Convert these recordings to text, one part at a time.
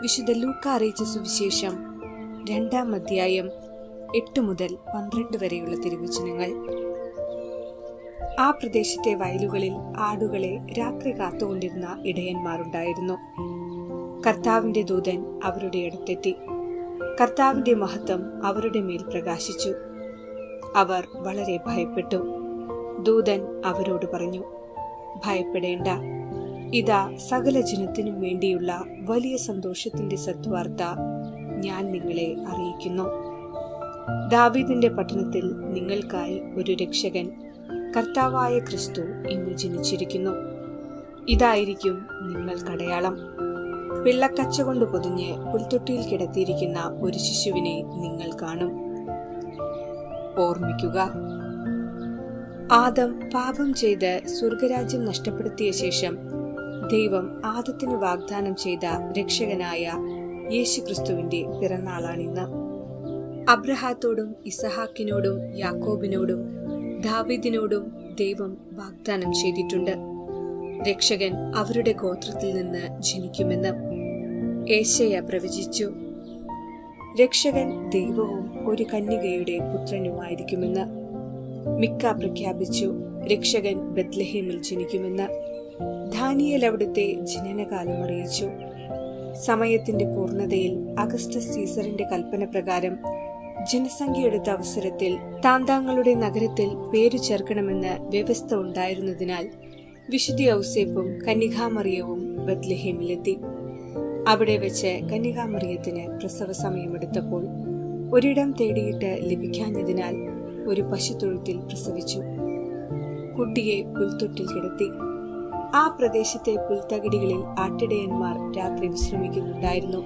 വിശുദ്ധ ലൂക്ക അറിയിച്ച സുവിശേഷം രണ്ടാം അധ്യായം എട്ട് മുതൽ പന്ത്രണ്ട് വരെയുള്ള തിരുവചനങ്ങൾ. ആ പ്രദേശത്തെ വയലുകളിൽ ആടുകളെ രാത്രി കാത്തുകൊണ്ടിരുന്ന ഇടയന്മാരുണ്ടായിരുന്നു. കർത്താവിന്റെ ദൂതൻ അവരുടെ അടുത്തെത്തി. കർത്താവിന്റെ മഹത്വം അവരുടെ മേൽ പ്രകാശിച്ചു. അവർ വളരെ ഭയപ്പെട്ടു. ദൂതൻ അവരോട് പറഞ്ഞു ഭയപ്പെടേണ്ട. ഇതാ സകല ജനത്തിനും വേണ്ടിയുള്ള വലിയ സന്തോഷത്തിന്റെ സത്വാർത്ത ഞാൻ നിങ്ങളെ അറിയിക്കുന്നു. ദാവീദിന്റെ പട്ടണത്തിൽ നിങ്ങൾക്കായി ഒരു രക്ഷകൻ കർത്താവായ ക്രിസ്തു ഇന്ന് ജനിച്ചിരിക്കുന്നു. ഇതായിരിക്കും നിങ്ങൾക്കടയാളം പിള്ളക്കച്ച കൊണ്ട് പൊതിഞ്ഞ് പുൽത്തൊട്ടിയിൽ കിടത്തിയിരിക്കുന്ന ഒരു ശിശുവിനെ നിങ്ങൾ കാണും. ഓർമ്മിക്കുക ആദം പാപം ചെയ്ത് സ്വർഗരാജ്യം നഷ്ടപ്പെടുത്തിയ ശേഷം ദൈവം ആദത്തിന് വാഗ്ദാനം ചെയ്ത രക്ഷകനായ യേശുക്രിസ്തുവിന്റെ പിറന്നാളാണിന്ന് അബ്രഹാത്തോടും ഇസഹാക്കിനോടും യാക്കോബിനോടും ദാവിദിനോടും ദൈവം വാഗ്ദാനം ചെയ്തിട്ടുണ്ട്. രക്ഷകൻ അവരുടെ ഗോത്രത്തിൽ നിന്ന് ജനിക്കുമെന്ന് ഏശയ പ്രവചിച്ചു. രക്ഷകൻ ദൈവവും ഒരു കന്യകയുടെ പുത്രനുമായിരിക്കുമെന്ന് മിക്ക പ്രഖ്യാപിച്ചു. രക്ഷകൻ ബത്ലഹേമിൽ ജനിക്കുമെന്ന് ധാനിയൽ അവിടുത്തെ ജനനകാലം അറിയിച്ചു. സമയത്തിന്റെ പൂർണതയിൽ അഗസ്റ്റസ് സീസറിന്റെ കൽപ്പന പ്രകാരം ജനസംഖ്യ എടുത്ത അവസരത്തിൽ താന്താങ്ങളുടെ നഗരത്തിൽ പേരു ചേർക്കണമെന്ന് വ്യവസ്ഥ ഉണ്ടായിരുന്നതിനാൽ വിശുദ്ധി ഔസേപ്പും കന്യകാമറിയവും ബത്ലഹേമിലെത്തി അവിടെ വെച്ച് കന്യകാമറിയത്തിന് പ്രസവ സമയമെടുത്തപ്പോൾ ഒരിടം തേടിയിട്ട് ലഭിക്കാഞ്ഞതിനാൽ ഒരു പശുത്തൊഴുത്തിൽ പ്രസവിച്ചു. കുട്ടിയെ പുൽത്തൊട്ടിൽ കിടത്തി. ആ പ്രദേശത്തെ പുൽത്തകിടികളിൽ ആട്ടിടയന്മാർ രാത്രി വിശ്രമിക്കുന്നുണ്ടായിരുന്നു.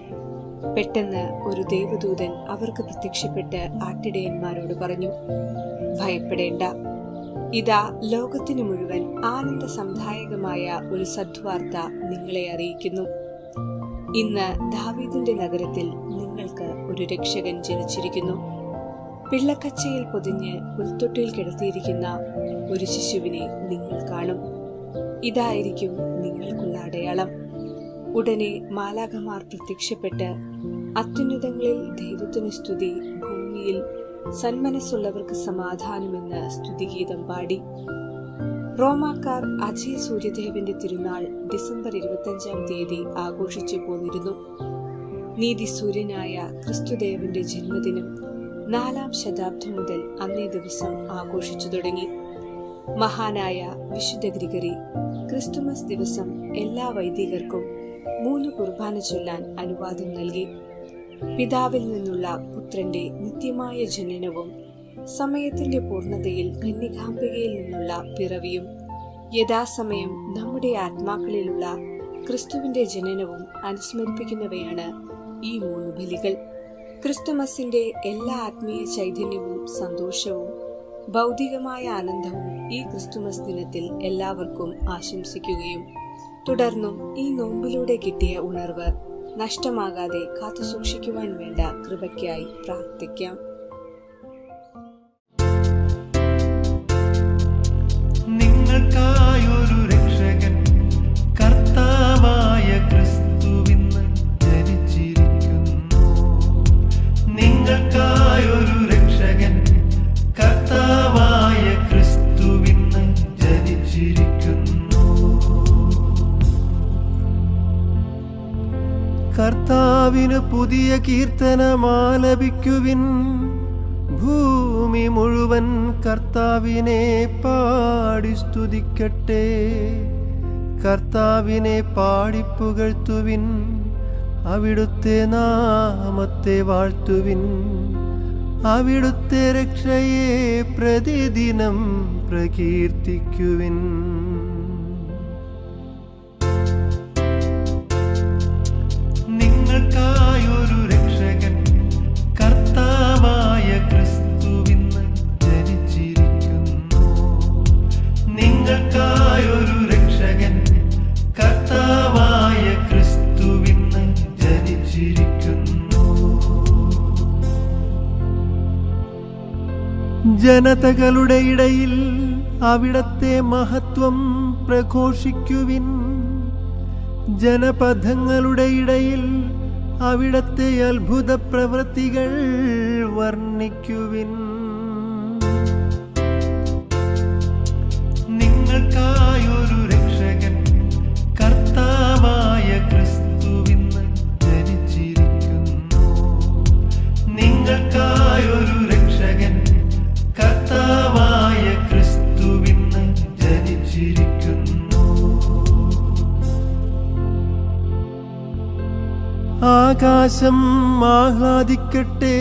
പെട്ടെന്ന് ഒരു ദേവദൂതൻ അവർക്ക് പ്രത്യക്ഷപ്പെട്ട് ആട്ടിടയന്മാരോട് പറഞ്ഞു ഭയപ്പെടേണ്ട. ഇതാ ലോകത്തിനു മുഴുവൻ ആനന്ദ സംധായകമായ ഒരു സദ്വാർത്ത നിങ്ങളെ അറിയിക്കുന്നു. ഇന്ന് ദാവീദിന്റെ നഗരത്തിൽ നിങ്ങൾക്ക് ഒരു രക്ഷകൻ ജനിച്ചിരിക്കുന്നു. പിള്ളക്കച്ചയിൽ പൊതിഞ്ഞ് പുൽത്തൊട്ടിയിൽ കിടത്തിയിരിക്കുന്ന ഒരു ശിശുവിനെ നിങ്ങൾ കാണും. ഇതായിരിക്കും നിങ്ങൾക്കുള്ള അടയാളം. ഉടനെ മാലാഖമാർ പ്രത്യക്ഷപ്പെട്ട് അത്യുന്നതങ്ങളിൽ ദൈവത്തിന് സ്തുതി ഭൂമിയിൽ സന്മനസ്സുള്ളവർക്ക് സമാധാനമെന്ന് സ്തുതിഗീതം പാടി. റോമാക്കാർ അജയ സൂര്യദേവന്റെ തിരുനാൾ ഡിസംബർ ഇരുപത്തഞ്ചാം തീയതി ആഘോഷിച്ചു പോന്നിരുന്നു. നീതി സൂര്യനായ ക്രിസ്തുദേവന്റെ ജന്മദിനം നാലാം ശതാബ്ദം മുതൽ അന്നേ ദിവസം ആഘോഷിച്ചു തുടങ്ങി. മഹാനായ വിശുദ്ധ ഗ്രിഗറി ക്രിസ്തുമസ് ദിവസം എല്ലാ വൈദികർക്കും മൂന്ന് കുർബാന ചൊല്ലാൻ അനുവാദം നൽകി. പിതാവിൽ നിന്നുള്ള പുത്രന്റെ നിത്യമായ ജനനവും സമയത്തിന്റെ പൂർണതയിൽ കന്യകാംബികയിൽ നിന്നുള്ള പിറവിയും യഥാസമയം നമ്മുടെ ആത്മാക്കളിലുള്ള ക്രിസ്തുവിന്റെ ജനനവും അനുസ്മരിപ്പിക്കുന്നവയാണ് ഈ മൂന്ന് ബലികൾ. ക്രിസ്തുമസിന്റെ എല്ലാ ആത്മീയ ചൈതന്യവും സന്തോഷവും ഭൗതികമായ ആനന്ദവും ഈ ക്രിസ്തുമസ് ദിനത്തിൽ എല്ലാവർക്കും ആശംസിക്കുകയും തുടർന്നും ഈ നോമ്പിലൂടെ കിട്ടിയ ഉണർവ് നഷ്ടമാകാതെ കാത്തുസൂക്ഷിക്കുവാൻ വേണ്ട കൃപയ്ക്കായി പ്രാർത്ഥിക്കാം. നിങ്ങൾക്കായൊരു കർത്താവിന് പുതിയ കീർത്തനമാലപിക്കുവിൻ. ഭൂമി മുഴുവൻ കർത്താവിനെ പാടി സ്തുതിക്കട്ടെ. കർത്താവിനെ പാടിപ്പുകഴ്ത്തുവിൻ അവിടുത്തെ നാമത്തെ വാഴ്ത്തുവിൻ. അവിടുത്തെ രക്ഷയെ പ്രതിദിനം പ്രകീർത്തിക്കുവിൻ. ജനതകളുടെ ഇടയിൽ അവിടത്തെ മഹത്വം പ്രഘോഷിക്കുവിൻ. ജനപഥങ്ങളുടെ ഇടയിൽ അവിടത്തെ അത്ഭുത പ്രവൃത്തികൾ വർണിക്കുവിൻ. ആകാശം ആഹ്ലാദിക്കട്ടെ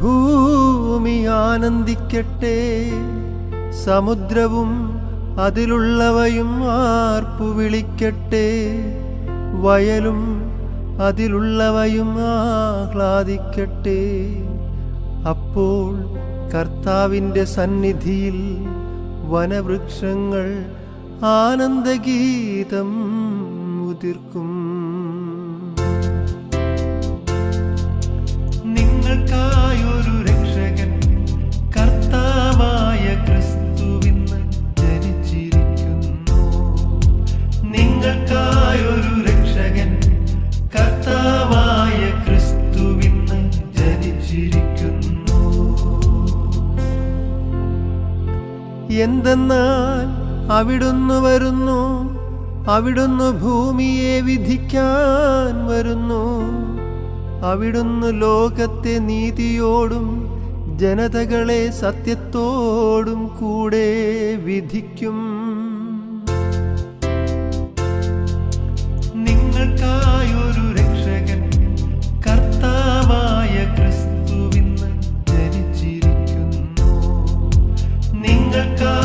ഭൂമി ആനന്ദിക്കട്ടെ സമുദ്രവും അതിലുള്ളവയും ആർപ്പു വിളിക്കട്ടെ വയലും അതിലുള്ളവയും ആഹ്ലാദിക്കട്ടെ. അപ്പോൾ കർത്താവിന്റെ സന്നിധിയിൽ വനവൃക്ഷങ്ങൾ ആനന്ദഗീതം ഉതിർക്കും. എന്തെന്നാൽ അവിടുന്ന് വരുന്നു. അവിടുന്ന് ഭൂമിയെ വിധിക്കാൻ വരുന്നു. അവിടുന്ന് ലോകത്തെ നീതിയോടും ജനതകളെ സത്യത്തോടും കൂടെ വിധിക്കും. the good.